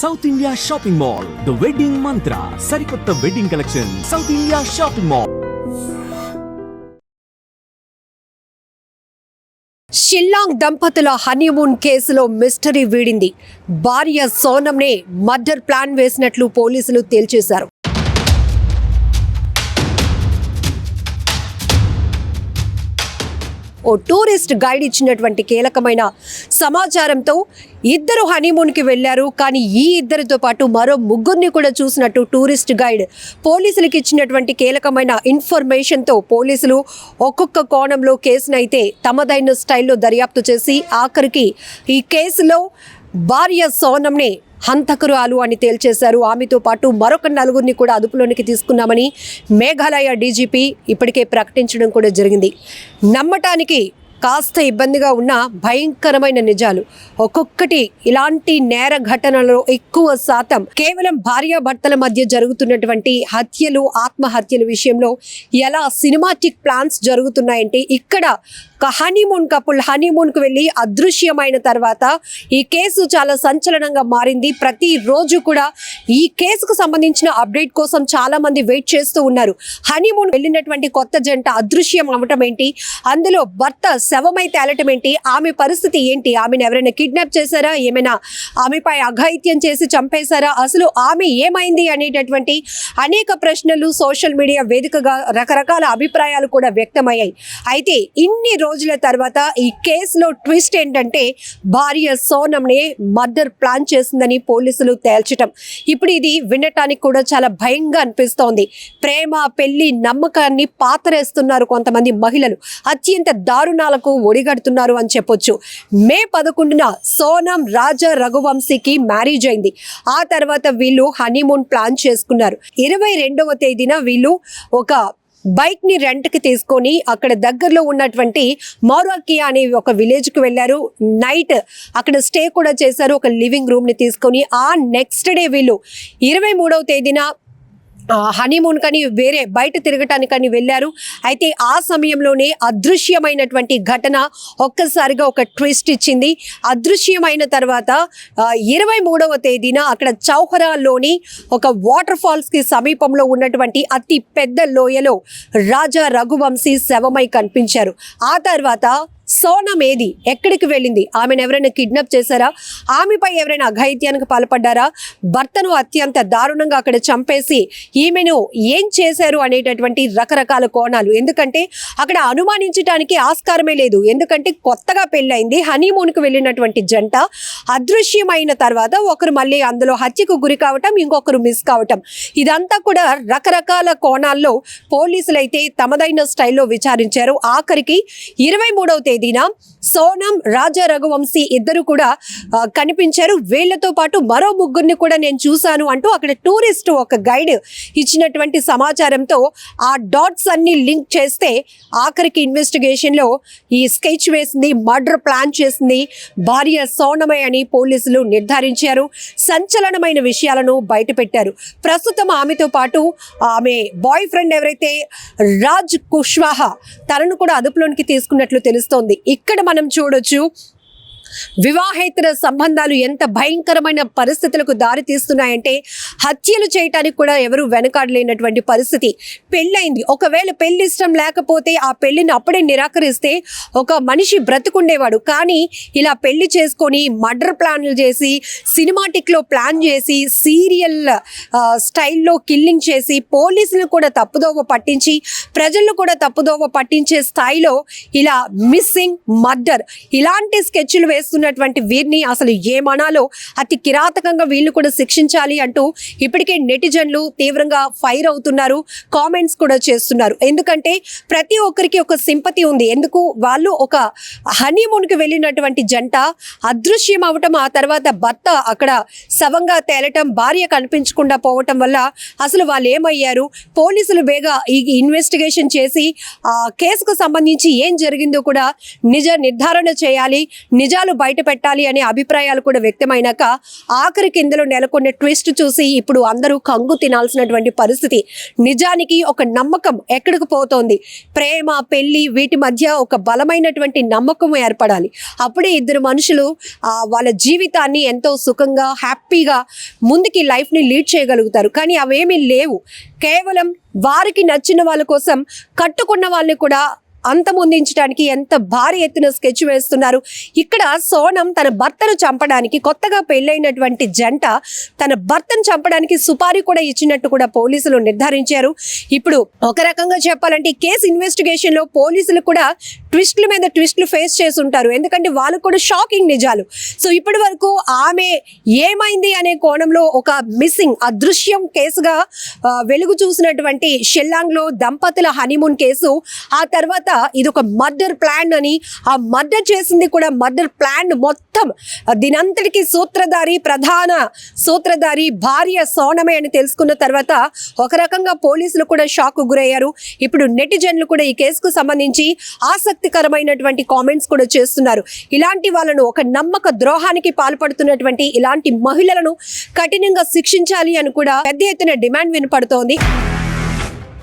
South India shopping mall the wedding Mantra సరికొత్త wedding collection South India shopping mall Shillong దంపతుల honeymoon కేసులో mystery వీడింది భార్య సోనంనే murder plan వేసినట్లు పోలీసులు తేల్చేశారు ఓ టూరిస్ట్ గైడ్ ఇచ్చినటువంటి కీలకమైన సమాచారంతో ఇద్దరు హనీమూన్కి వెళ్ళారు కానీ ఈ ఇద్దరితో పాటు మరో ముగ్గురిని కూడా చూసినట్టు టూరిస్ట్ గైడ్ పోలీసులకు ఇచ్చినటువంటి కీలకమైన ఇన్ఫర్మేషన్తో పోలీసులు ఒక్కొక్క కోణంలో కేసునైతే తమదైన స్టైల్లో దర్యాప్తు చేసి ఆఖరికి ఈ కేసులో భార్య సోనంని హంతకురాలు అని తేల్చేశారు. ఆమెతో పాటు మరొక నలుగురిని కూడా అదుపులోనికి తీసుకున్నామని మేఘాలయ డీజీపీ ఇప్పటికే ప్రకటించడం కూడా జరిగింది. నమ్మటానికి కాస్త ఇబ్బందిగా ఉన్న భయంకరమైన నిజాలు. ఒక్కొక్కటి ఇలాంటి నేర ఘటనలలో ఎక్కువ శాతం కేవలం భార్యాభర్తల మధ్య జరుగుతున్నటువంటి హత్యలు ఆత్మహత్యల విషయంలో ఎలా సినిమాటిక్ ప్లాన్స్ జరుగుతున్నాయంటే ఇక్కడ ఒక హనీమూన్ కపుల్ హనీమూన్కు వెళ్ళి అదృశ్యమైన తర్వాత ఈ కేసు చాలా సంచలనంగా మారింది. ప్రతిరోజు కూడా ఈ కేసుకు సంబంధించిన అప్డేట్ కోసం చాలా మంది వెయిట్ చేస్తూ ఉన్నారు. హనీమూన్ వెళ్ళినటువంటి కొత్త జంట అదృశ్యం అవటం ఏంటి? అందులో భర్త శవమై తేలటం ఏంటి? ఆమె పరిస్థితి ఏంటి? ఆమెను ఎవరైనా కిడ్నాప్ చేశారా? ఏమైనా ఆమెపై అఘాయిత్యం చేసి చంపేశారా? అసలు ఆమె ఏమైంది అనేటటువంటి అనేక ప్రశ్నలు సోషల్ మీడియా వేదికగా రకరకాల అభిప్రాయాలు కూడా వ్యక్తమయ్యాయి. అయితే ఇన్ని రోజుల తర్వాత ఈ కేసులో ట్విస్ట్ ఏంటంటే భార్య సోనంనే మర్డర్ ప్లాన్ చేసిందని పోలీసులు తేల్చటం. ఇప్పుడు ఇది వినటానికి కూడా చాలా భయంగా అనిపిస్తోంది. ప్రేమ పెళ్ళి నమ్మకాన్ని పాతరేస్తున్నారు కొంతమంది మహిళలు. అత్యంత దారుణాలకు ఒడిగడుతున్నారు అని చెప్పొచ్చు. మే పదకొండున సోనం రాజా రఘువంశీకి మ్యారేజ్ అయింది. ఆ తర్వాత వీళ్ళు హనీమూన్ ప్లాన్ చేసుకున్నారు. ఇరవై రెండవ తేదీన వీళ్ళు ఒక బైక్ని రెంట్కి తీసుకొని అక్కడ దగ్గరలో ఉన్నటువంటి మౌరాకియా అనే ఒక విలేజ్కి వెళ్ళారు. నైట్ అక్కడ స్టే కూడా చేశారు. ఒక లివింగ్ రూమ్ని తీసుకొని ఆ నెక్స్ట్ డే వీళ్ళు ఇరవై మూడవ తేదీన హనీమూన్ కానీ వేరే బయట తిరగటానికని వెళ్ళారు. అయితే ఆ సమయంలోనే అదృశ్యమైనటువంటి ఘటన ఒక్కసారిగా ఒక ట్విస్ట్ ఇచ్చింది. అదృశ్యమైన తర్వాత ఇరవై మూడవ తేదీన అక్కడ చౌహరాలోని ఒక వాటర్ ఫాల్స్కి సమీపంలో ఉన్నటువంటి అతి పెద్ద లోయలో రాజా రఘువంశీ శవమై కనిపించారు. ఆ తర్వాత సోనం ఏది ఎక్కడికి వెళ్ళింది? ఆమెను ఎవరైనా కిడ్నాప్ చేశారా? ఆమెపై ఎవరైనా అఘాయిత్యానికి పాల్పడ్డారా? భర్తను అత్యంత దారుణంగా అక్కడ చంపేసి ఈమెను ఏం చేశారు అనేటటువంటి రకరకాల కోణాలు. ఎందుకంటే అక్కడ అనుమానించడానికి ఆస్కారమే లేదు. ఎందుకంటే కొత్తగా పెళ్ళైంది హనీమూన్కి వెళ్ళినటువంటి జంట. అదృశ్యమైన తర్వాత ఒకరు మళ్ళీ అందులో హత్యకు గురి కావటం ఇంకొకరు మిస్ కావటం. ఇదంతా కూడా రకరకాల కోణాల్లో పోలీసులు అయితే తమదైన స్టైల్లో విచారించారు. ఆఖరికి ఇరవై మూడవ తేదీన సోనం రాజా రఘువంశీ ఇద్దరు కూడా కనిపించారు. వీళ్ళతో పాటు మరో ముగ్గురిని కూడా నేను చూశాను అంటూ అక్కడ టూరిస్ట్ ఒక గైడ్ ఇచ్చినటువంటి సమాచారంతో ఆ డాట్స్ అన్ని లింక్ చేస్తే ఆఖరికి ఇన్వెస్టిగేషన్లో ఈ స్కెచ్ వేసింది మర్డర్ ప్లాన్ చేసింది భార్య సోనమై అని పోలీసులు నిర్ధారించారు. సంచలనమైన విషయాలను బయటపెట్టారు. ప్రస్తుతం ఆమెతో పాటు ఆమె బాయ్ ఫ్రెండ్ ఎవరైతే రాజ్ కుష్వాహా తనను కూడా అదుపులోనికి తీసుకున్నట్లు తెలుస్తోంది. ఉంది. ఇక్కడ మనం చూడొచ్చు వివాహేతర సంబంధాలు ఎంత భయంకరమైన పరిస్థితులకు దారి తీస్తున్నాయంటే హత్యలు చేయటానికి కూడా ఎవరు వెనకాడలేనటువంటి పరిస్థితి పెళ్ళైంది. ఒకవేళ పెళ్ళి ఇష్టం లేకపోతే ఆ పెళ్ళిని అప్పుడే నిరాకరిస్తే ఒక మనిషి బ్రతుకుండేవాడు. కానీ ఇలా పెళ్ళి చేసుకొని మర్డర్ ప్లాన్లు చేసి సినిమాటిక్లో ప్లాన్ చేసి సీరియల్ స్టైల్లో కిల్లింగ్ చేసి పోలీసులను కూడా తప్పుదోవ పట్టించి ప్రజలను కూడా తప్పుదోవ పట్టించే స్థాయిలో ఇలా మిస్సింగ్ మర్డర్ ఇలాంటి స్కెచ్లు చేస్తున్నటువంటి వీరిని అసలు ఏమనాలో అతి కిరాతకంగా వీళ్ళు కూడా శిక్షించాలి అంటూ ఇప్పటికే నెటిజన్లు తీవ్రంగా ఫైర్ అవుతున్నారు కామెంట్స్ కూడా చేస్తున్నారు. ఎందుకంటే ప్రతి ఒక్కరికి ఒక సింపతి ఉంది. ఎందుకు? వాళ్ళు ఒక హనీమూన్కి వెళ్ళినటువంటి జంట అదృశ్యం అవటం ఆ తర్వాత భర్త అక్కడ శవంగా తేలటం భార్య కనిపించకుండా పోవటం వల్ల అసలు వాళ్ళు ఏమయ్యారు? పోలీసులు వేగా ఈ ఇన్వెస్టిగేషన్ చేసి ఆ కేసుకు సంబంధించి ఏం జరిగిందో కూడా నిజ నిర్ధారణ చేయాలి. నిజాలు నిజాలు బయట పెట్టాలి అనే అభిప్రాయాలు కూడా వ్యక్తమైనాక ఆఖరికి ఇందులో నెలకొన్న ట్విస్ట్ చూసి ఇప్పుడు అందరూ కంగు తినాల్సినటువంటి పరిస్థితి. నిజానికి ఒక నమ్మకం ఎక్కడికి పోతోంది? ప్రేమ పెళ్ళి వీటి మధ్య ఒక బలమైనటువంటి నమ్మకం ఏర్పడాలి. అప్పుడే ఇద్దరు మనుషులు వాళ్ళ జీవితాన్ని ఎంతో సుఖంగా హ్యాపీగా ముందుకి లైఫ్ని లీడ్ చేయగలుగుతారు. కానీ అవేమీ లేవు. కేవలం వారికి నచ్చిన వాళ్ళ కోసం కట్టుకున్న వాళ్ళని కూడా అంతమొందించడానికి ఎంత భారీ ఎత్తున స్కెచ్ వేస్తున్నారు. ఇక్కడ సోనం తన భర్తను చంపడానికి కొత్తగా పెళ్ళైనటువంటి జంట తన భర్తను చంపడానికి సుపారీ కూడా ఇచ్చినట్టు కూడా పోలీసులు నిర్ధారించారు. ఇప్పుడు ఒక రకంగా చెప్పాలంటే కేసు ఇన్వెస్టిగేషన్లో పోలీసులు కూడా ట్విస్ట్ల మీద ట్విస్ట్లు ఫేస్ చేసి ఉంటారు ఎందుకంటే వాళ్ళకు కూడా షాకింగ్ నిజాలు. సో ఇప్పటి వరకు ఆమె ఏమైంది అనే కోణంలో ఒక మిస్సింగ్ అదృశ్యం కేసుగా వెలుగు చూసినటువంటి షెల్లాంగ్లో దంపతుల హనీమూన్ కేసు ఆ తర్వాత ఇది ఒక మర్డర్ ప్లాన్ అని ఆ మర్డర్ చేసింది కూడా మర్డర్ ప్లాన్ మొత్తం ఆ, దీనంతటికి సూత్రధారి ప్రధాన సూత్రధారి భార్య సోనమే అని తెలుసుకున్న తర్వాత ఒక రకంగా పోలీసులు కూడా షాక్ గురయ్యారు. ఇప్పుడు నెటిజన్లు కూడా ఈ కేసుకు సంబంధించి ఆసక్తికరమైనటువంటి కామెంట్స్ కూడా చేస్తున్నారు. ఇలాంటి వాళ్ళను ఒక నమ్మక ద్రోహానికి పాల్పడుతున్నటువంటి ఇలాంటి మహిళలను కఠినంగా శిక్షించాలి అని కూడా పెద్ద ఎత్తున డిమాండ్ వినపడుతోంది.